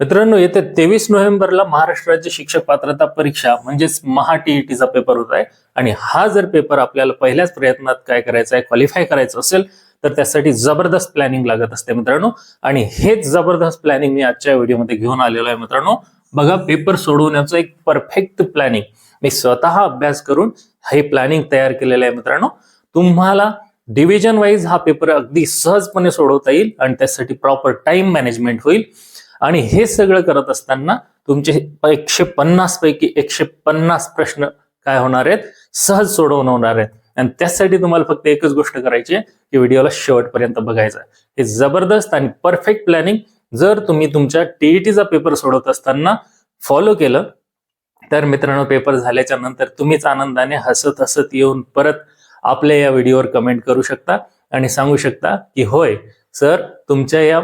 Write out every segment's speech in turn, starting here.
मित्रांनो येत्या तेवीस नोव्हेंबरला महाराष्ट्र राज्य शिक्षक पात्रता परीक्षा म्हणजेच महा टीईटीचा पेपर होत आहे. आणि हा जर पेपर आपल्याला पहिल्याच प्रयत्नात काय करायचा आहे क्वालिफाय करायचं असेल तर त्यासाठी जबरदस्त प्लॅनिंग लागत असते मित्रांनो. आणि हेच जबरदस्त प्लॅनिंग मी आजच्या व्हिडिओमध्ये घेऊन आलेलो आहे मित्रांनो. बघा पेपर सोडवण्याचं एक परफेक्ट प्लॅनिंग मी स्वतः अभ्यास करून हे प्लॅनिंग तयार केलेलं आहे मित्रांनो. तुम्हाला डिव्हिजन वाईज हा पेपर अगदी सहजपणे सोडवता येईल आणि त्यासाठी प्रॉपर टाइम मॅनेजमेंट होईल. आणि हे सगळं करत असताना तुमचे एकशे पन्नास पैकी एकशे पन्नास प्रश्न काय होणार आहेत? सहज सोडवून होणार आहेत. आणि त्यासाठी तुम्हाला फक्त एकच गोष्ट करायची आहे की व्हिडिओला शेवटपर्यंत बघायचं आहे. हे जबरदस्त आणि परफेक्ट प्लॅनिंग जर तुम्ही तुमच्या टीईटीचा पेपर सोडवत असताना फॉलो केलं तर मित्रांनो पेपर झाल्याच्यानंतर तुम्हीच आनंदाने हसत हसत येऊन परत आपल्या या व्हिडिओवर कमेंट करू शकता आणि सांगू शकता की होय सर तुमच्या या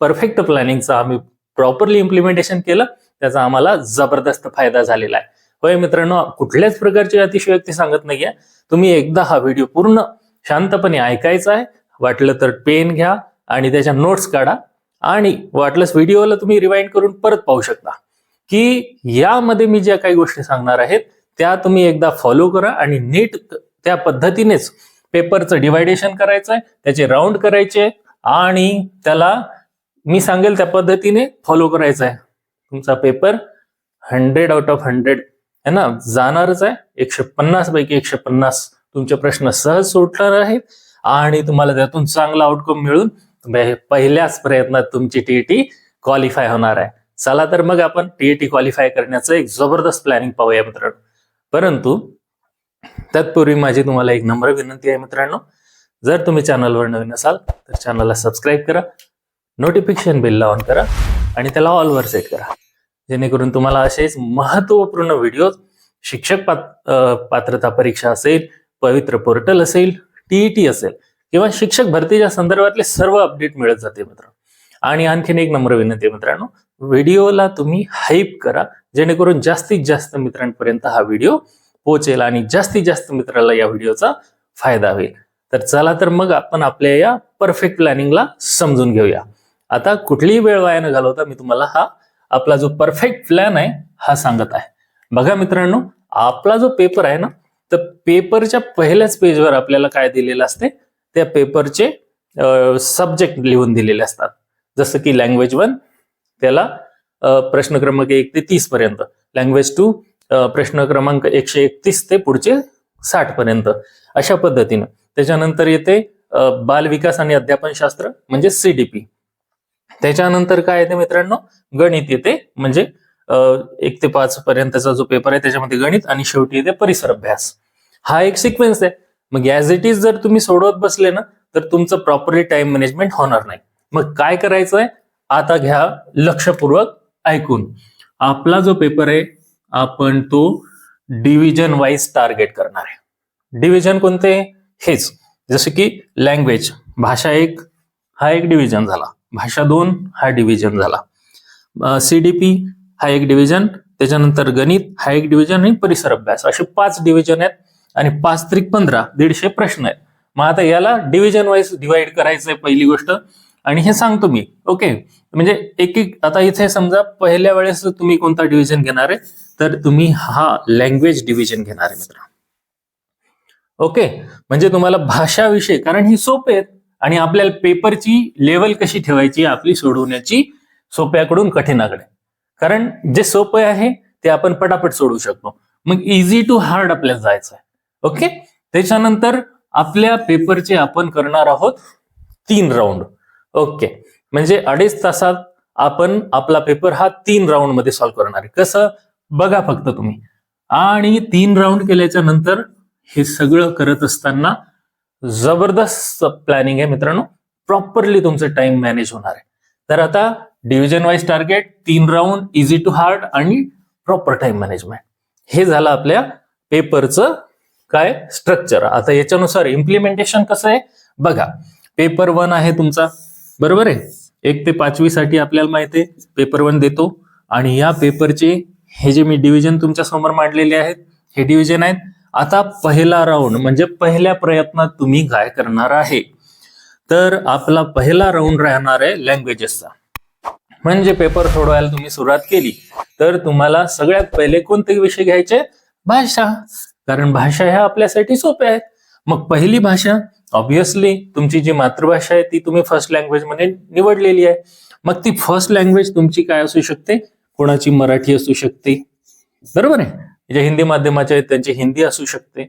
परफेक्ट प्लॅनिंगचा आम्ही प्रॉपरली इम्प्लिमेंटेशन केलं त्याचा आम्हाला जबरदस्त फायदा झालेला आहे. होय मित्रांनो कुठल्याच प्रकारची अतिशयोक्ती सांगत नाहीये. तुम्ही एकदा हा व्हिडिओ पूर्ण शांतपणे ऐकायचा आहे. वाटलं तर पेन घ्या आणि त्याच्या नोट्स काढा आणि वाटलंच व्हिडिओला तुम्ही रिवाइंड करून परत पाहू शकता. की यामध्ये मी ज्या काही गोष्टी सांगणार आहेत त्या तुम्ही एकदा फॉलो करा आणि नीट त्या पद्धतीनेच पेपरचं डिवायडेशन करायचं आहे त्याचे राऊंड करायचे आणि त्याला मी सांगेल त्या पद्धतीने फॉलो करायचं आहे. तुमचा paper hundred out of hundred आहे ना? जाणारच आहे. एकशे पन्नास पैकी एकशे पन्नास तुमचे प्रश्न सहज सुटणार आहेत आणि तुम्हाला त्यातून चांगला आउटकम मिळून पहिल्याच प्रयत्नात तुमची टीईटी क्वालिफाय होणार आहे. चला तर मग आपण टीईटी क्वालिफाय करण्याचं एक जबरदस्त प्लॅनिंग पाहूया मित्रांनो. परंतु तत्पूर्वी माझी तुम्हाला एक नम्र विनंती आहे मित्रांनो. जर तुम्ही चॅनलवर नवीन असाल तर चॅनलला सबस्क्राईब करा. नोटिफिकेशन बिल ऑन करा आणि त्याला ऑलवर सेट करा. जेणेकरून तुम्हाला असेच महत्त्वपूर्ण व्हिडिओ शिक्षक पात पात्रता परीक्षा असेल पवित्र पोर्टल असेल टीईटी असेल किंवा शिक्षक भरतीच्या संदर्भातले सर्व अपडेट मिळत जाते मित्र आणि आणखीन एक नम्र विनंती आहे मित्रांनो व्हिडिओला तुम्ही हाईप करा जेणेकरून जास्तीत जास्त मित्रांपर्यंत हा व्हिडिओ पोहोचेल आणि जास्तीत जास्त मित्राला या व्हिडिओचा फायदा होईल. तर चला तर मग आपण आपल्या या परफेक्ट प्लॅनिंगला समजून घेऊया. आता कुठलीही वेळ वाया न घालवता मी तुम्हाला हा आपला जो परफेक्ट प्लॅन आहे हा सांगत आहे. बघा मित्रांनो आपला जो पेपर आहे ना तर पेपरच्या पहिल्याच पेजवर आपल्याला काय दिलेलं असते? त्या पेपरचे सब्जेक्ट लिहून दिलेले असतात. जसं की लँग्वेज वन त्याला प्रश्न क्रमांक एक ते तीस पर्यंत लँग्वेज टू प्रश्न क्रमांक एकशे एकतीस ते पुढचे साठ पर्यंत. अशा पद्धतीनं. त्याच्यानंतर येते बाल विकास आणि अध्यापन शास्त्र म्हणजे सीडीपी त्याच्यानंतर काय येते मित्रांनो? गणित येते. म्हणजे एक ते पाच पर्यंतचा जो पेपर आहे त्याच्यामध्ये गणित आणि शेवटी येते परिसर अभ्यास. हा एक सिक्वेन्स आहे. मग ॲज इट इज जर तुम्ही सोडवत बसले ना तर तुमचं प्रॉपरली टाइम मॅनेजमेंट होणार नाही. मग काय करायचं आहे आता घ्या लक्षपूर्वक ऐकून. आपला जो पेपर आहे आपण तो डिव्हिजन वाईज टार्गेट करणार आहे. डिव्हिजन कोणते? हेच. जसे की लँग्वेज भाषा एक हा एक डिव्हिजन झाला. भाषा दोन हा डिव्हिजन झाला. सीडीपी हा एक डिव्हिजन त्याच्यानंतर गणित हा एक डिव्हिजन आणि परिसर अभ्यास. असे पाच डिव्हिजन आहेत आणि पाच त्रिक पंधरा दीडशे प्रश्न आहेत. मग आता याला डिव्हिजन वाईज डिवाइड करायचंय पहिली गोष्ट. आणि हे सांगतो मी ओके? म्हणजे एक एक आता इथे समजा पहिल्या वेळेस तुम्ही कोणता डिव्हिजन घेणार आहे तर तुम्ही हा लँग्वेज डिव्हिजन घेणार आहे मित्र. ओके? म्हणजे तुम्हाला भाषा विषय कारण ही सोपे आहेत. आणि आपल्याला पेपरची लेवल कशी ठेवायची आपली सोडवण्याची सोप्याकडून कठीणाकडे कारण जे सोपे आहे ते आपण पटापट सोडवू शकतो. मग इझी टू हार्ड आपल्याला जायचं आहे ओके त्याच्यानंतर आपल्या पेपरचे आपण करणार आहोत तीन राऊंड ओके म्हणजे अडीच तासात आपण आपला पेपर हा तीन राऊंडमध्ये सॉल्व्ह करणार आहे. कसं? बघा फक्त तुम्ही. आणि तीन राऊंड केल्याच्यानंतर हे सगळं करत असताना जबरदस्त प्लॅनिंग आहे मित्रांनो. प्रॉपरली तुमचं टाइम मॅनेज होणार आहे. तर आता डिव्हिजन वाईज टार्गेट तीन राऊंड इझी टू हार्ड आणि प्रॉपर टाइम मॅनेजमेंट हे झालं आपल्या पेपरचं काय स्ट्रक्चर आता याच्यानुसार इम्प्लिमेंटेशन कसं आहे? बघा पेपर वन आहे तुमचा. बरोबर आहे? एक ते पाचवी साठी आपल्याला माहिती आहे पेपर वन देतो. आणि या पेपरचे हे जे मी डिव्हिजन तुमच्यासमोर मांडलेले आहेत हे डिव्हिजन आहेत. आता पहिला राऊंड म्हणजे पहिल्या प्रयत्नात तुम्ही काय करणार आहे? तर आपला पहिला राऊंड राहणार आहे लँग्वेजेसचा म्हणजे पेपर सोडवायला तुम्ही सुरुवात केली. तर तुम्हाला सगळ्यात पहिले कोणते विषय घ्यायचे? भाषा. कारण भाषा ह्या आपल्यासाठी सोप्या आहेत. मग पहिली भाषा ऑब्विसली तुमची जी मातृभाषा आहे ती तुम्ही फर्स्ट लँग्वेजमध्ये निवडलेली आहे. मग ती फर्स्ट लँग्वेज तुमची काय असू शकते? कोणाची मराठी असू शकते. बरोबर आहे? जे हिंदी माध्यमाचे आहेत त्यांची हिंदी असू शकते.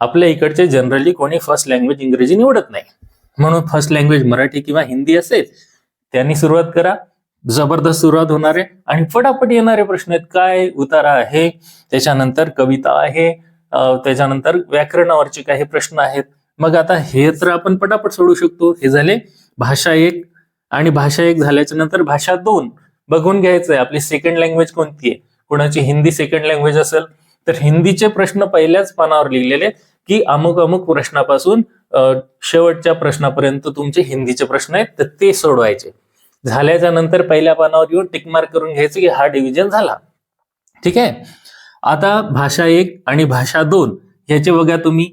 आपल्या इकडचे जनरली कोणी फर्स्ट लँग्वेज इंग्रजी निवडत नाही. म्हणून फर्स्ट लँग्वेज मराठी किंवा हिंदी असेल त्यांनी सुरुवात करा. जबरदस्त सुरुवात होणार आहे आणि फटाफट येणारे प्रश्न आहेत. काय उतारा आहे? त्याच्यानंतर कविता आहे. त्याच्यानंतर व्याकरणावरचे काही प्रश्न आहेत. मग आता हे तर आपण पटापट सोडू शकतो. हे झाले भाषा एक आणि भाषा एक झाल्याच्यानंतर भाषा दोन. बघून घ्यायचं आहे आपली सेकंड लँग्वेज कोणती आहे? कोणाची हिंदी सेकंड लँग्वेज असेल तर हिंदीचे प्रश्न पहिल्याच पानावर लिहिलेले की अमुक अमुक प्रश्नापासून शेवटच्या प्रश्नापर्यंत तुमचे हिंदीचे प्रश्न आहेत तर ते सोडवायचे. झाल्याच्यानंतर पहिल्या पानावर येऊन टिकमार्क करून घ्यायचं की हा डिव्हिजन झाला. ठीक आहे? आता भाषा एक आणि भाषा दोन ह्याचे बघा तुम्ही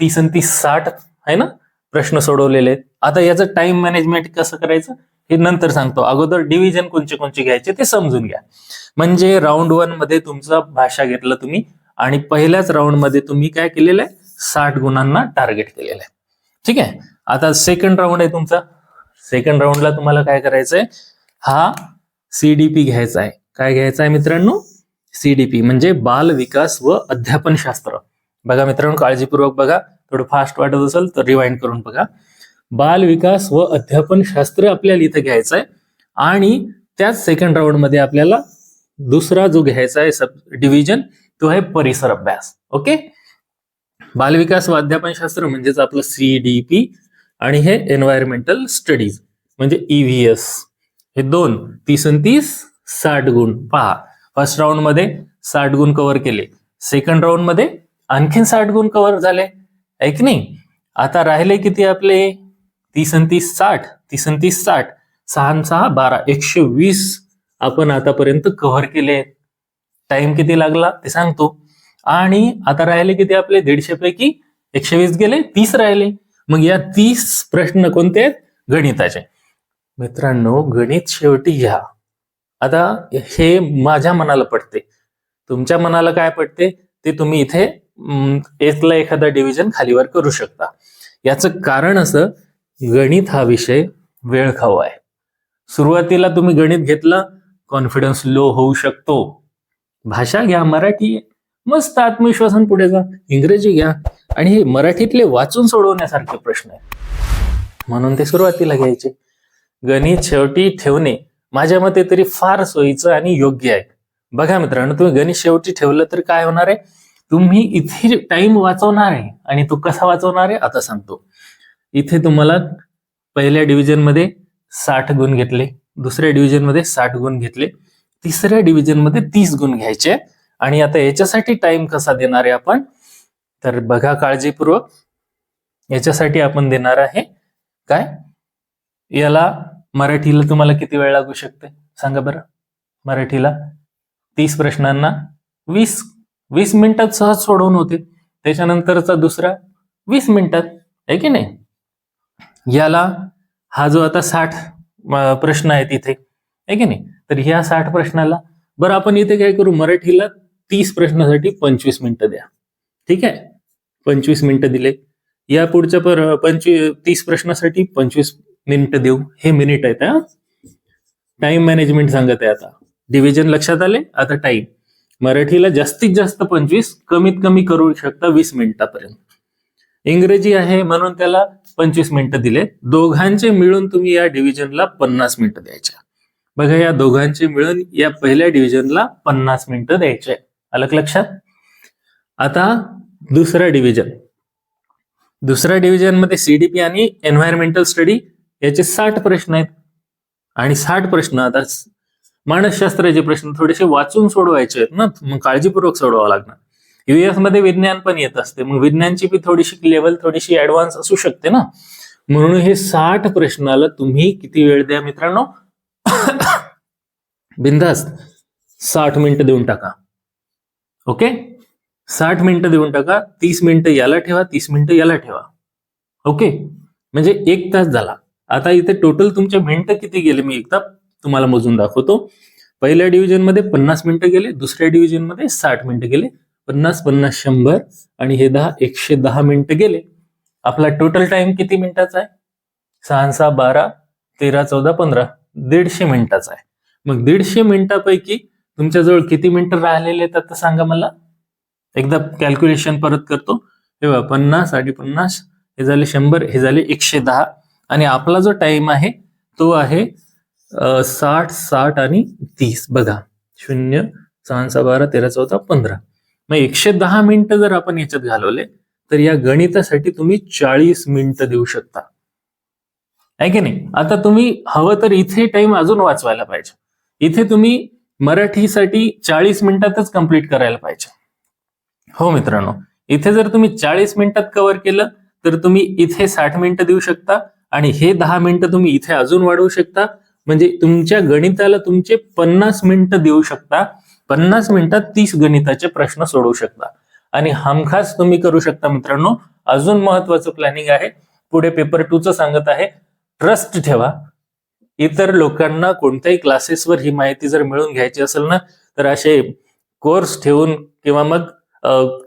तीस आणि तीस साठ आहे ना? प्रश्न सोडवलेले आहेत. आता याचं टाइम मॅनेजमेंट कसं करायचं? हे नंतर सांगतो. अगोदर डिव्हिजन कोणचे कोणचे घ्यायचे ते समजून घ्या. म्हणजे राऊंड वनमध्ये तुमचा भाषा घेतलं तुम्ही आणि पहिल्याच राऊंडमध्ये तुम्ही काय केलेलं आहे साठ गुणांना टार्गेट केलेलं आहे ठीक आहे? आता सेकंड राऊंड आहे तुमचा. सेकंड राऊंडला तुम्हाला काय करायचंय? हा सीडीपी घ्यायचा आहे. काय घ्यायचा आहे मित्रांनो? सीडीपी म्हणजे बाल विकास व अध्यापन शास्त्र. बघा मित्रांनो काळजीपूर्वक बघा. थोडं फास्ट वाटत असेल तर रिवाइंड करून बघा. बाल विकास व अध्यापन शास्त्र आपल्याला इथं घ्यायचं आहे आणि त्याच सेकंड राऊंडमध्ये आपल्याला दुसरा जो घ्यायचा आहे सब डिव्हिजन तो आहे परिसर अभ्यास. ओके बालविकास व अध्यापन शास्त्र म्हणजेच आपलं सीडीपी आणि हे एन्व्हायरमेंटल स्टडीज म्हणजे ईव्हीएस हे दोन तीस आणि तीस साठ गुण. पहा फर्स्ट राऊंडमध्ये साठ गुण कव्हर केले. सेकंड राऊंडमध्ये आणखीन साठ गुण कव्हर झाले. ऐक नाही? आता राहिले किती आपले? तीस आणि तीस साठ तीस आणि तीस साठ सहा सहा बारा एकशे वीस. आपण आतापर्यंत कव्हर केले. टाइम किती लागला ते सांगतो. आणि आता राहिले किती आपले? दीडशे पैकी एकशे वीस गेले तीस राहिले. मग या तीस प्रश्न कोणते आहेत? गणिताचे. मित्रांनो गणित शेवटी घ्या. आता हे माझ्या मनाला पडते. तुमच्या मनाला काय पडते? ते तुम्ही इथे एकला एखादा डिव्हिजन खालीवर करू शकता. याचं कारण असं गणित हा विषय वेळ खाऊ आहे. सुरुवातीला तुम्ही गणित घेतलं कॉन्फिडन्स लो होऊ शकतो. भाषा घ्या मराठी मस्त आत्मविश्वासन पुढे जा इंग्रजी घ्या. आणि हे मराठीतले वाचून सोडवण्यासारखे प्रश्न आहेत. म्हणून ते सुरुवातीला घ्यायचे. गणित शेवटी ठेवणे माझ्या मते तरी फार सोयीचं आणि योग्य आहे. बघा मित्रांनो तुम्ही गणित शेवटी ठेवलं तर काय होणार आहे? तुम्ही इथे टाइम वाचवणार आहे आणि तो कसा वाचवणार आहे? आता सांगतो. इथे तुम्हाला पहिल्या डिव्हिजनमध्ये साठ गुण घेतले. दुसऱ्या डिव्हिजनमध्ये साठ गुण घेतले. तिसऱ्या डिव्हिजनमध्ये तीस गुण घ्यायचे. आणि आता याच्यासाठी टाइम कसा देणार आहे आपण? तर बघा काळजीपूर्वक. याच्यासाठी आपण देणार आहे काय? याला मराठीला तुम्हाला किती वेळ लागू शकते? सांगा बरं. मराठीला तीस प्रश्नांना वीस वीस मिनिटात सहज सोडवून होते. त्याच्यानंतरचा दुसरा वीस मिनिटात आहे की नाही? याला हा जो आता साठ प्रश्न आहे तिथे आहे की नाही? तर ह्या साठ प्रश्नाला बरं आपण इथे काय करू? मराठीला तीस प्रश्नासाठी पंचवीस मिनिटं द्या. ठीक आहे? पंचवीस मिनिटं दिले. या पुढच्या पर पंचवी तीस प्रश्नासाठी पंचवीस मिनिटं देऊ. हे मिनिट आहेत हा. टाइम मॅनेजमेंट सांगत आहे आता. डिव्हिजन लक्षात आले? आता टाइम मराठीला जास्तीत जास्त पंचवीस कमीत कमी करू शकता वीस मिनिटापर्यंत. इंग्रजी आहे म्हणून त्याला पंचवीस मिनिटं दिले. दोघांचे मिळून तुम्ही या डिव्हिजनला पन्नास मिनिटं द्यायच्या बघा या दोघांचे मिळून या पहिल्या डिव्हिजनला पन्नास मिनिटं द्यायचे. अलग लक्षात? आता दुसरा डिव्हिजन. दुसऱ्या डिव्हिजनमध्ये सीडीपी आणि एन्व्हायरमेंटल स्टडी याचे साठ प्रश्न आहेत. आणि साठ प्रश्न आता मानसशास्त्राचे प्रश्न थोडेसे वाचून सोडवायचे आहेत ना. मग काळजीपूर्वक सोडवावं लागणार. युएसमध्ये विज्ञान पण येत असते. मग विज्ञानची बी थोडीशी लेवल थोडीशी ऍडव्हान्स असू शकते ना? म्हणून हे साठ प्रश्नाला तुम्ही किती वेळ द्या मित्रांनो? बिंदास्त साठ मिनिटं देऊन टाका. ओके साठ मिनिटं देऊन टाका. तीस मिनिटं याला ठेवा तीस मिनिटं याला ठेवा. ओके म्हणजे एक तास झाला. आता इथे टोटल तुमचे मिनिटं किती गेले? मी एकदा तुम्हाला मोजून दाखवतो. पहिल्या डिव्हिजनमध्ये पन्नास मिनिटं गेले दुसऱ्या डिव्हिजनमध्ये साठ मिनिटं गेले. पन्नास पन्नास शंभर आणि हे दहा एकशे दहा मिनिटं गेले. आपला टोटल टाइम किती मिनिटाचा आहे? सहा सहा बारा तेरा चौदा पंधरा दीडशे मिनिटाचा आहे. मग दीडशे मिनिटापैकी तुमच्याजवळ किती मिनिटं राहिलेले आहेत आता सांगा मला? एकदा कॅल्क्युलेशन परत करतो. हे बघा पन्नास आणि पन्नास हे झाले शंभर हे झाले एकशे दहा. आणि आपला जो टाइम आहे तो आहे साठ साठ आणि तीस. बघा शून्य सहा सहा बारा तेरा चौदा पंधरा. मग एकशे दहा मिनिटं जर आपण याच्यात घालवले तर या गणितासाठी तुम्ही चाळीस मिनिटं देऊ शकता. आहे की नाही? आता तुम्ही हवं तर इथे टाइम अजून वाचवायला पाहिजे. इथे तुम्ही मराठीसाठी चाळीस मिनिटातच कंप्लीट करायला पाहिजे. हो मित्रांनो इथे जर तुम्ही चाळीस मिनिटात कव्हर केलं तर तुम्ही इथे साठ मिनिटं देऊ शकता आणि हे दहा मिनिटं तुम्ही इथे अजून वाढवू शकता. म्हणजे तुमच्या गणिताला तुमचे पन्नास मिनिटं देऊ शकता. पन्नास मिनिटात तीस गणिताचे प्रश्न सोडवू शकता. आणि हमखास तुम्ही करू शकता मित्रांनो अजून महत्वाचं प्लॅनिंग आहे. पुढे पेपर टूचं सांगत आहे. ट्रस्ट ठेवा. इतर लोकांना कोणत्याही क्लासेसवर ही माहिती जर मिळून घ्यायची असेल ना तर असे कोर्स ठेवून किंवा मग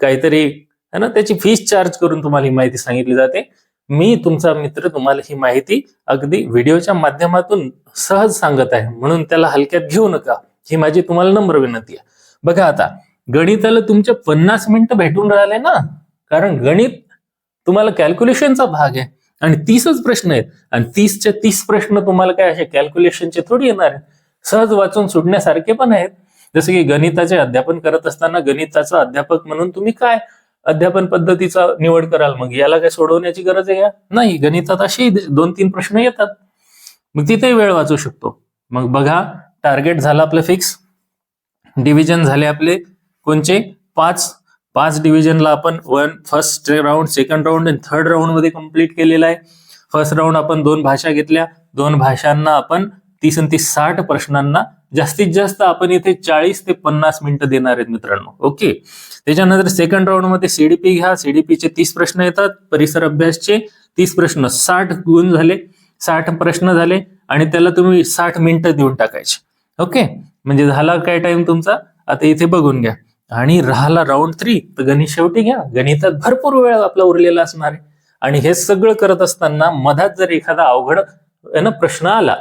काहीतरी है ना त्याची फीस चार्ज करून तुम्हाला ही माहिती सांगितली जाते. मी तुमचा मित्र तुम्हाला ही माहिती अगदी व्हिडिओच्या माध्यमातून सहज सांगत आहे. म्हणून त्याला हलक्यात घेऊ नका. ही माझी तुम्हाला नम्र विनंती आहे. बघा आता गणिताला तुमचे पन्नास मिनिटं भेटून राहिले ना? कारण गणित तुम्हाला कॅल्क्युलेशनचा भाग आहे. आणि तीसच प्रश्न आहेत. आणि तीसच्या तीस प्रश्न तुम्हाला काय असे कॅल्क्युलेशनचे थोडी येणार आहेत. सहज वाचून सुटण्यासारखे पण आहेत. जसं की गणिताचे अध्यापन करत असताना गणिताचा अध्यापक म्हणून तुम्ही काय अध्यापन पद्धतीचा निवड कराल? मग याला काय सोडवण्याची गरज आहे का? नाही गणितात असे दोन तीन प्रश्न येतात. मग तिथेही वेळ वाचू शकतो. मग बघा टार्गेट झालं आपलं फिक्स. डिव्हिजन झाले आपले कोणचे? पाच. पाच डिव्हिजनला आपण one first round second round आणि थर्ड राऊंडमध्ये कंप्लीट केलेला आहे. फर्स्ट राऊंड आपण दोन भाषा घेतल्या. दोन भाषांना आपण तीस आणि तीस साठ प्रश्नांना जास्तीत जास्त आपण इथे चाळीस ते पन्नास मिनिटं देणार आहेत मित्रांनो. ओके त्याच्यानंतर सेकंड राऊंडमध्ये सीडीपी घ्या. सीडीपीचे तीस प्रश्न येतात. परिसर अभ्यासचे तीस प्रश्न. साठ गुण झाले. साठ प्रश्न झाले आणि त्याला तुम्ही साठ मिनिटं देऊन टाकायचे. ओके म्हणजे झाला काय टाइम तुमचा? आता इथे बघून घ्या. आणि राहिला राऊंड थ्री तर गणित शेवटी घ्या. गणितात भरपूर वेळ आपला उरलेला असणार आहे. आणि हे सगळं करत असताना मधात जर एखादा अवघड आहे ना प्रश्न आला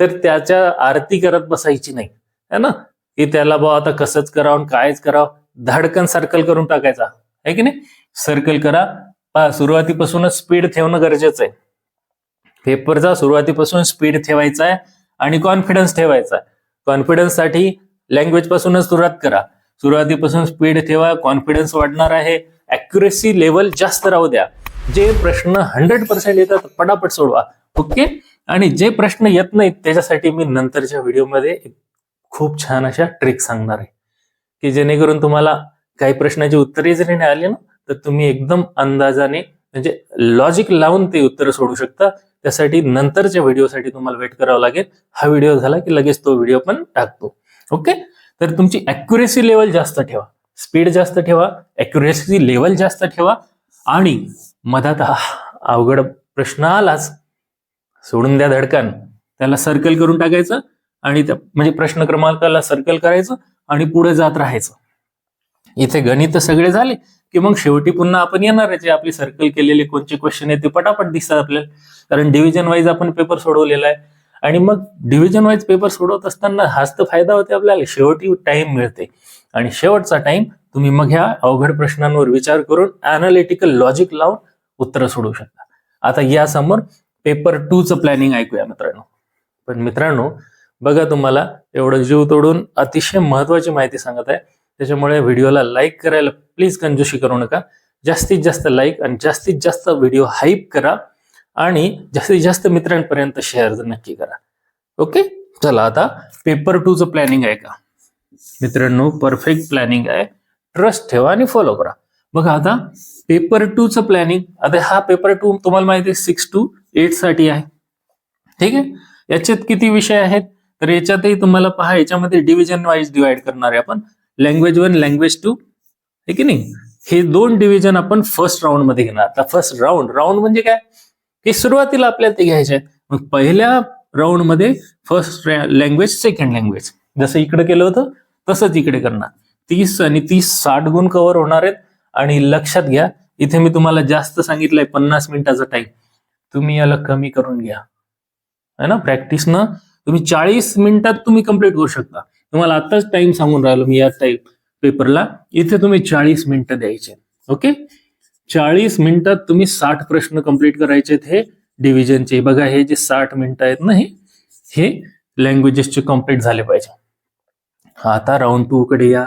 तर त्याच्या आरती करत बसायची नाही. है ना? की त्याला बा आता कसंच करावं आणि कायच करावं? धाडकन सर्कल करून टाकायचा. आहे की नाही? सर्कल करा. पहा सुरुवातीपासूनच स्पीड ठेवणं गरजेचं आहे. पेपरचा सुरुवातीपासून स्पीड ठेवायचा आहे आणि कॉन्फिडन्स ठेवायचा आहे. कॉन्फिडन्ससाठी लँग्वेज पासूनच सुरुवात करा. सुरुवातीपासून स्पीड ठेवा कॉन्फिडन्स वाढणार आहे. अॅक्युरेसी लेवल जास्त राहू द्या. जे प्रश्न हंड्रेड पर्सेंट येतात पटापट सोडवा. ओके आणि जे प्रश्न येत नाहीत त्याच्यासाठी मी नंतरच्या व्हिडिओमध्ये खूप छान अशा ट्रिक सांगणार आहे. की जेणेकरून तुम्हाला काही प्रश्नाची उत्तरे जरी नाही आली ना तर तुम्ही एकदम अंदाजाने म्हणजे लॉजिक लावून ते उत्तर सोडू शकता. त्यासाठी नंतरच्या व्हिडिओसाठी तुम्हाला वेट करावं लागेल. हा व्हिडिओ झाला की लगेच तो व्हिडिओ पण टाकतो. ओके? तर तुमची अॅक्युरेसी लेवल जास्त ठेवा. स्पीड जास्त ठेवा. अॅक्युरेसी लेवल जास्त ठेवा. आणि मधात हा अवघड प्रश्न आलाच. सोडून द्या धडकन. त्याला सर्कल करून टाकायचं आणि त्या म्हणजे प्रश्न क्रमांकाला सर्कल करायचं आणि पुढे जात राहायचं. इथे गणित सगळे झाले. की मग शेवटी पुन्हा आपण येणार आहे. जे आपली सर्कल केलेले कोणते क्वेश्चन आहेत ते पटापट दिसतात आपल्याला. कारण डिव्हिजन वाईज आपण पेपर सोडवलेला आहे. आणि मग डिव्हिजन वाईज पेपर सोडवत असताना हाच तर फायदा होते आपल्याला. शेवटी टाइम मिळते. आणि शेवटचा टाइम तुम्ही मग ह्या अवघड प्रश्नांवर विचार करून अनालिटिकल लॉजिक लावून उत्तर सोडवू शकता. आता या समोर पेपर टूचं प्लॅनिंग ऐकूया मित्रांनो. पण मित्रांनो बघा तुम्हाला एवढं जीव तोडून अतिशय महत्वाची माहिती सांगत आहे. त्याच्यामुळे व्हिडिओला लाईक करायला प्लीज कंजूशी करू नका. जास्तीत जास्त लाईक आणि जास्तीत जास्त व्हिडिओ हाईप करा आणि जास्तीत जास्त मित्रांपर्यंत शेअर नक्की करा. ओके चला आता पेपर टूचं प्लॅनिंग आहे का? मित्रांनो परफेक्ट प्लॅनिंग आहे. ट्रस्ट ठेवा आणि फॉलो करा. बघा आता पेपर टूचं प्लॅनिंग आता हा पेपर टू तुम्हाला माहिती आहे सिक्स टू एटसाठी आहे. ठीक आहे? याच्यात किती विषय आहेत? तर याच्यातही तुम्हाला पहा याच्यामध्ये डिव्हिजन वाईज डिवाइड करणार आहे आपण. लँग्वेज वन लँग्वेज टू आहे की नाही? हे दोन डिव्हिजन आपण फर्स्ट राऊंडमध्ये घेणार. आता फर्स्ट राऊंड राऊंड म्हणजे काय? की सुरुवातीला आपल्याला ते घ्यायचे आहेत. मग पहिल्या राऊंडमध्ये फर्स्ट लँग्वेज सेकंड लँग्वेज जसं इकडे केलं होतं तसंच इकडे करणार. तीस आणि तीस साठ गुण कव्हर होणार आहेत. आणि लक्षात घ्या इथे मी तुम्हाला जास्त सांगितलंय पन्नास मिनिटाचा टाइम तुम्ही याला कमी करून घ्या. है ना? प्रॅक्टिसनं तुम्ही चाळीस मिनिटात तुम्ही कंप्लीट करू शकता. तुम्हाला आताच टाइम सांगून राहिलो मी या टाईप पेपरला इथे तुम्ही चाळीस मिनिटं द्यायचे. ओके चाळीस मिनिटात तुम्ही साठ प्रश्न कंप्लीट करायचे हे डिव्हिजनचे बघा हे जे साठ मिनिटं आहेत ना हे लँग्वेजेसचे कंप्लीट झाले पाहिजे. आता राऊंड टू कडे या.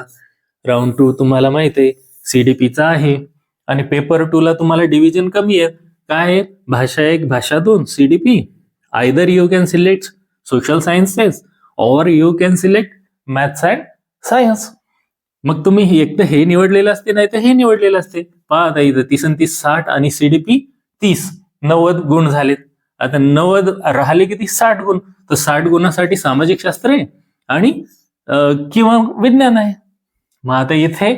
राऊंड टू तुम्हाला माहीत आहे सीडीपीचा आहे. आणि पेपर टू ला तुम्हाला डिव्हिजन कमी आहे. काय आहे? भाषा एक भाषा दोन CDP either you can select social sciences or you can select maths and science मग तुम्ही एक तर हे निवडलेलं असते नाही तर हे निवडलेलं असते. पहा आता इथं तीस आणि तीस साठ आणि सीडीपी तीस. नव्वद गुण झालेत. आता नव्वद राहिले किती? साठ गुण. तर साठ गुणासाठी सामाजिक शास्त्र आहे आणि किंवा विज्ञान आहे. मग आता इथे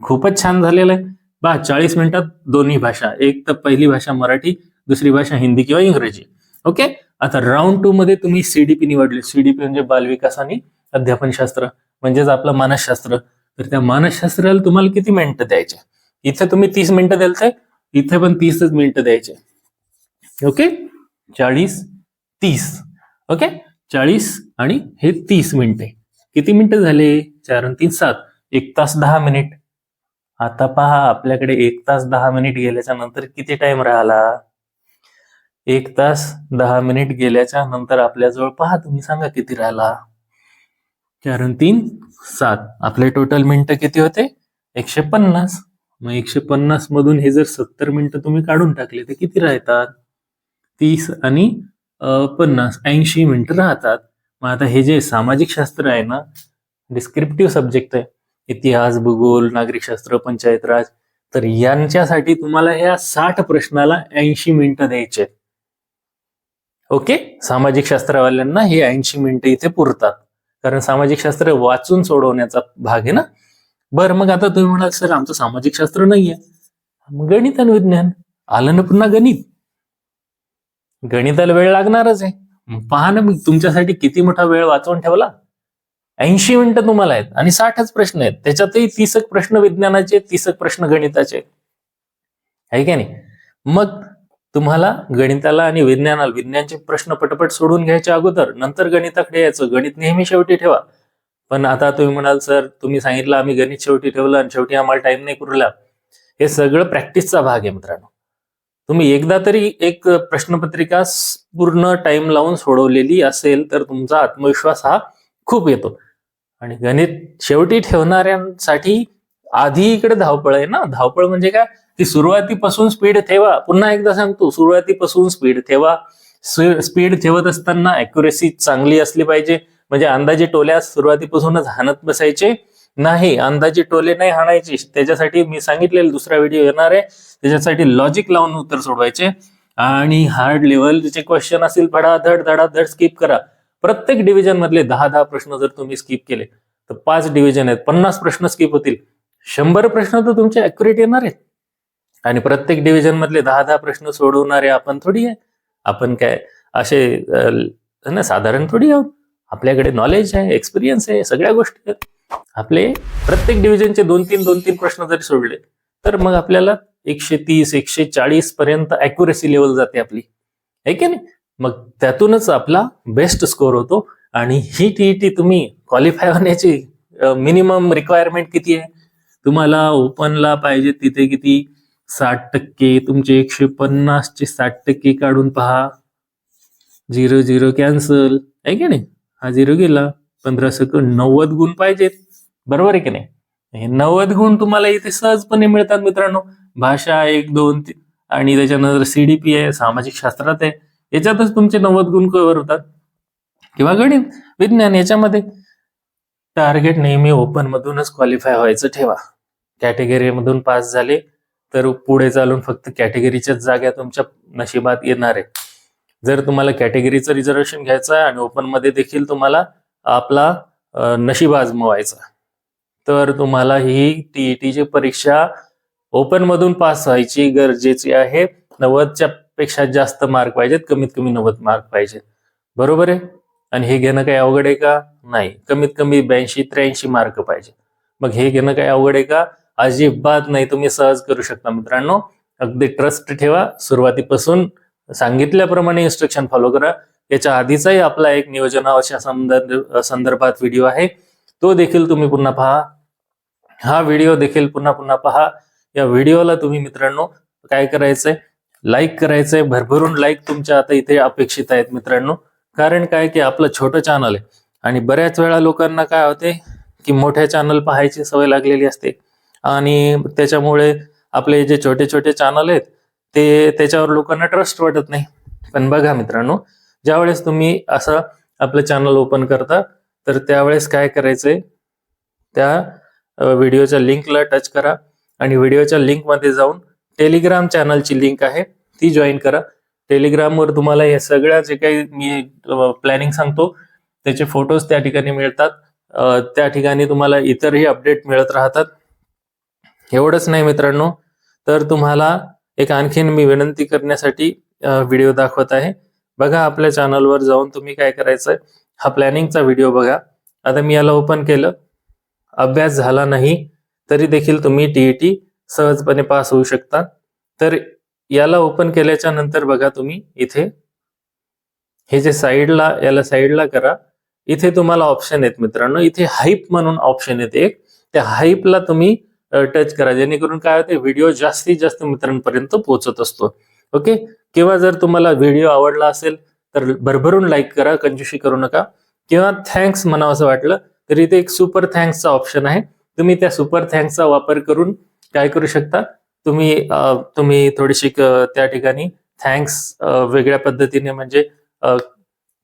खूपच छान झालेलं आहे. बा चाळीस मिनिटात दोन्ही भाषा. एक तर पहिली भाषा मराठी दुसरी भाषा हिंदी किंवा इंग्रजी. ओके? आता राऊंड टू मध्ये तुम्ही सीडीपी निवडले. सीडीपी म्हणजे बालविकास आणि अध्यापनशास्त्र म्हणजेच आपलं मानसशास्त्र. तर त्या मानसशास्त्राला तुम्हाला किती मिनिटं द्यायचे? इथे तुम्ही तीस मिनिटं द्याल इथे पण तीसच मिनिटं द्यायचे. ओके? चाळीस तीस. ओके? चाळीस आणि हे तीस मिनिटे किती मिनिटं झाले? चार आणि तीन सात. एक तास दहा मिनिट आता पहा आपल्याकडे एक तास दहा मिनिट गेल्याच्यानंतर किती टाइम राहिला? एक तास दहा मिनिट गेल्याच्यानंतर आपल्याजवळ पहा तुम्ही सांगा किती राहिला. चार तीन सात. आपले टोटल मिनिटं किती होते? एकशे पन्नास. मग एकशे पन्नास मधून हे जर सत्तर मिनिटं तुम्ही काढून टाकले तर किती राहतात? तीस आणि पन्नास. ऐंशी मिनिटं राहतात. मग आता हे जे सामाजिक शास्त्र आहे ना डिस्क्रिप्टिव्ह सब्जेक्ट आहे. इतिहास भूगोल नागरिकशास्त्र पंचायत राज तर यांच्यासाठी तुम्हाला ह्या साठ प्रश्नाला ऐंशी मिनिटं द्यायचे आहेत. ओके? सामाजिक शास्त्रवाल्यांना हे ऐंशी मिनिटं इथे पुरतात. कारण सामाजिक शास्त्र वाचून सोडवण्याचा भाग आहे ना? बरं मग आता तुम्ही म्हणाल सर आमचं सामाजिक शास्त्र नाहीये. मग गणित आणि विज्ञान. आलं ना पुन्हा गणित? गणिताला वेळ लागणारच आहे. पहा ना मग तुमच्यासाठी किती मोठा वेळ वाचवून ठेवला? ऐंशी मिनिटं तुम्हाला आहेत आणि साठच प्रश्न आहेत. त्याच्यातही तीसक प्रश्न विज्ञानाचे तीसक प्रश्न गणिताचे आहे का नाही? मग तुम्हाला गणिताला आणि विज्ञानाला विज्ञानचे प्रश्न पटपट सोडून घ्यायच्या अगोदर नंतर गणिताकडे यायचं. गणित नेहमी शेवटी ठेवा. पण आता तुम्ही म्हणाल सर तुम्ही सांगितलं आम्ही गणित शेवटी ठेवलं आणि शेवटी आम्हाला टाइम नाही पुरला. हे सगळं प्रॅक्टिसचा भाग आहे मित्रांनो. तुम्ही एकदा तरी एक प्रश्नपत्रिका पूर्ण टाइम लावून सोडवलेली असेल तर तुमचा आत्मविश्वास हा खूप येतो. आणि गणित शेवटी ठेवणाऱ्यांसाठी आधी इकडे धावपळ आहे ना? धावपळ म्हणजे काय? की सुरुवातीपासून स्पीड ठेवा. पुन्हा एकदा सांगतो सुरुवातीपासून स्पीड ठेवा. स्पीड ठेवत असताना अॅक्युरेसी चांगली असली पाहिजे. म्हणजे अंदाजे टोल्या सुरुवातीपासूनच हाणत बसायचे. नाही अंदाजे टोले नाही हाणायचे. त्याच्यासाठी मी सांगितलेलं दुसरा व्हिडिओ येणार आहे. त्याच्यासाठी लॉजिक लावून उत्तर सोडवायचे. आणि हार्ड लेवलचे क्वेश्चन असतील धडाधड धडाधड स्किप करा. प्रत्येक डिव्हिजन मधले दहा दहा प्रश्न जर तुम्ही स्किप केले तर पाच डिव्हिजन आहेत. पन्नास प्रश्न स्किप होतील. शंभर प्रश्न तर तुमचे अॅक्युरेट येणार आहेत. आणि प्रत्येक डिव्हिजन मधले दहा दहा प्रश्न सोडवणारे आपण थोडी आहे. आपण काय असे ना साधारण थोडी आहोत. आपल्याकडे नॉलेज आहे एक्सपिरियन्स आहे सगळ्या गोष्टी आहेत. आपले प्रत्येक डिव्हिजनचे दोन तीन दोन तीन प्रश्न जरी सोडले तर मग आपल्याला एकशे तीस एकशे चाळीस पर्यंत अॅक्युरेसी लेवल जाते आपली. आहे की नाही? मग त्यातूनच आपला बेस्ट स्कोर होतो. आणि ही टी तुम्ही क्वालिफाय होण्याची मिनिमम रिक्वायरमेंट किती आहे? तुम्हाला ओपनला पाहिजे तिथे किती? साठ टक्के. तुमचे एकशे पन्नासचे साठ टक्के काढून पहा. Zero zero cancel. आहे की नाही? हा झिरो गेला. पंधरा सेकंड नव्वद गुण पाहिजेत. बरोबर आहे की नाही? हे नव्वद गुण तुम्हाला इथे सहजपणे मिळतात मित्रांनो. भाषा एक दोन तीन आणि त्याच्यानंतर सीडीपी आहे सामाजिक शास्त्रात आहे याच्यातच तुमचे नव्वद गुण कव्हर होतात. किंवा गणित विज्ञान याच्यामध्ये. टार्गेट नेहमी ओपन मधूनच क्वालिफाय व्हायचं ठेवा. कॅटेगरी मधून पास झाले तर पुढे चालून फक्त कॅटेगरीच्याच जागा तुमच्या नशिबात येणार आहे. जर तुम्हाला कॅटेगरीचं रिझर्वेशन घ्यायचं आहे आणि ओपनमध्ये देखील तुम्हाला आपला नशीब आजमवायचा तर तुम्हाला ही टीईटीची परीक्षा ओपन मधून पास व्हायची गरजेची आहे. नव्वदच्या पेक्षा जास्त मार्क पाहिजेत कमीत कमी नव्वद मार्क पाहिजेत. बरोबर आहे? आणि हे घेणं काही अवघड आहे का? नाही. कमीत कमी ब्याऐंशी त्र्याऐंशी मार्क पाहिजे. मग हे घेणं काही अवघड आहे का? अजिबात नाही. तुम्ही सहज करू शकता मित्रांनो. अगदी ट्रस्ट ठेवा. सुरुवातीपासून सांगितल्याप्रमाणे इन्स्ट्रक्शन फॉलो करा. याच्या आधीचाही आपला एक नियोजनाच्या संदर्भ- संदर्भात व्हिडिओ आहे. तो देखील तुम्ही पुन्हा पहा. हा व्हिडिओ देखील पुन्हा पुन्हा पहा. या व्हिडिओला तुम्ही मित्रांनो काय करायचंय? लाईक करायचंय. भरभरून लाईक तुमच्या आता इथे अपेक्षित आहेत मित्रांनो. कारण काय की आपलं छोटं चॅनल आहे. आणि बऱ्याच वेळा लोकांना काय होते की मोठ्या चॅनल पाहायची सवय लागलेली असते. आणि त्याच्यामुळे आपले जे छोटे छोटे चॅनल आहेत ते त्याच्यावर लोकांना ट्रस्ट वाटत नाही. पण बघा मित्रांनो ज्यावेळेस तुम्ही असं आपलं चॅनल ओपन करता तर त्यावेळेस काय करायचंय? त्या व्हिडिओच्या लिंकला टच करा. आणि व्हिडिओच्या लिंकमध्ये जाऊन टेलिग्राम चॅनलची लिंक आहे ती जॉईन करा. टेलिग्रामवर तुम्हाला हे सगळ्या जे काही मी प्लॅनिंग सांगतो त्याचे फोटोज त्या ठिकाणी मिळतात. त्या ठिकाणी तुम्हाला इतरही अपडेट मिळत राहतात. एवढंच नाही मित्रांनो तर तुम्हाला एक आणखीन मी विनंती करण्यासाठी व्हिडिओ दाखवत आहे. बघा आपल्या चॅनलवर जाऊन तुम्ही काय करायचं हा प्लॅनिंगचा व्हिडिओ बघा. आता मी याला ओपन केलं. अभ्यास झाला नाही तरी देखील तुम्ही टीईटी सहजपणे पास होऊ शकता. तर याला ओपन केल्याच्यानंतर बघा तुम्ही इथे. हे जे साईडला याला साईडला करा. इथे तुम्हाला ऑप्शन आहेत मित्रांनो. इथे हाईप म्हणून ऑप्शन येते एक. त्या हाईपला तुम्ही टच करा. जेणेकरून काय होते व्हिडिओ जास्तीत जास्त मित्रांपर्यंत पोहोचत असतो. ओके किंवा जर तुम्हाला व्हिडिओ आवडला असेल तर भरभरून लाईक करा. कंजूशी करू नका. किंवा थँक्स म्हणावं असं वाटलं तर इथे एक सुपर थँक्सचा ऑप्शन आहे. तुम्ही त्या सुपर थँक्सचा वापर करून काय करू शकता? तुम्ही तुम्ही थोडीशी त्या ठिकाणी थँक्स वेगळ्या पद्धतीने म्हणजे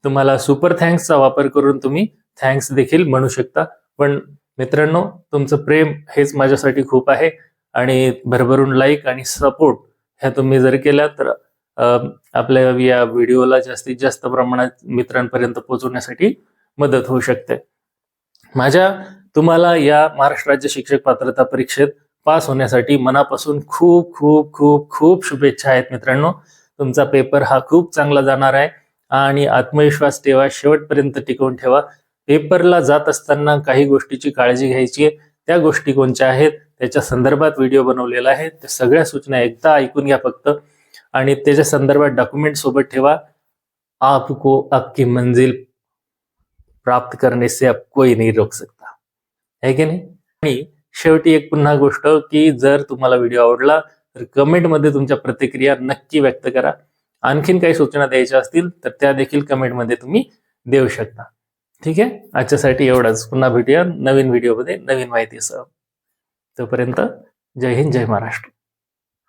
तुम्हाला सुपर थँक्सचा वापर करून तुम्ही थँक्स देखील म्हणू शकता. पण मित्रांनो तुमचं प्रेम हेच माझ्यासाठी खूप आहे आणि भरभरून लाईक आणि सपोर्ट ह्या तुम्ही जर केल्या तर आपल्या या व्हिडिओला जास्तीत जास्त प्रमाणात मित्रांपर्यंत पोहोचवण्यासाठी मदत होऊ शकते. माझ्या तुम्हाला या महाराष्ट्र राज्य शिक्षक पात्रता परीक्षेत पास होण्यासाठी मनापासून खूप खूप खूप खूप शुभेच्छा आहेत मित्रांनो. तुमचा पेपर हा खूप चांगला जाणार आहे आणि आत्मविश्वास ठेवा शेवटपर्यंत टिकवून ठेवा. पेपरला जात असताना काही गोष्टीची काळजी घ्यायची आहे. त्या गोष्टी कोणत्या आहेत? त्याच्या संदर्भात व्हिडिओ बनवलेला आहे. त्या सगळ्या सूचना एकदा ऐकून घ्या फक्त. आणि त्याच्या संदर्भात डॉक्युमेंट सोबत ठेवा. आपको आपकी मंजिल प्राप्त करने से अब कोई नहीं रोक सकता. है की नाही? आणि शेवटी एक पुन्हा गोष्ट की जर तुम्हाला व्हिडिओ आवडला तर कमेंटमध्ये तुमच्या प्रतिक्रिया नक्की व्यक्त करा. आणखीन काही सूचना द्यायच्या असतील तर त्या देखील कमेंटमध्ये तुम्ही देऊ शकता. ठीक आहे? आजच्यासाठी एवढंच. पुन्हा भेटूया नवीन व्हिडिओमध्ये नवीन माहितीसह. तोपर्यंत जय हिंद जय महाराष्ट्र.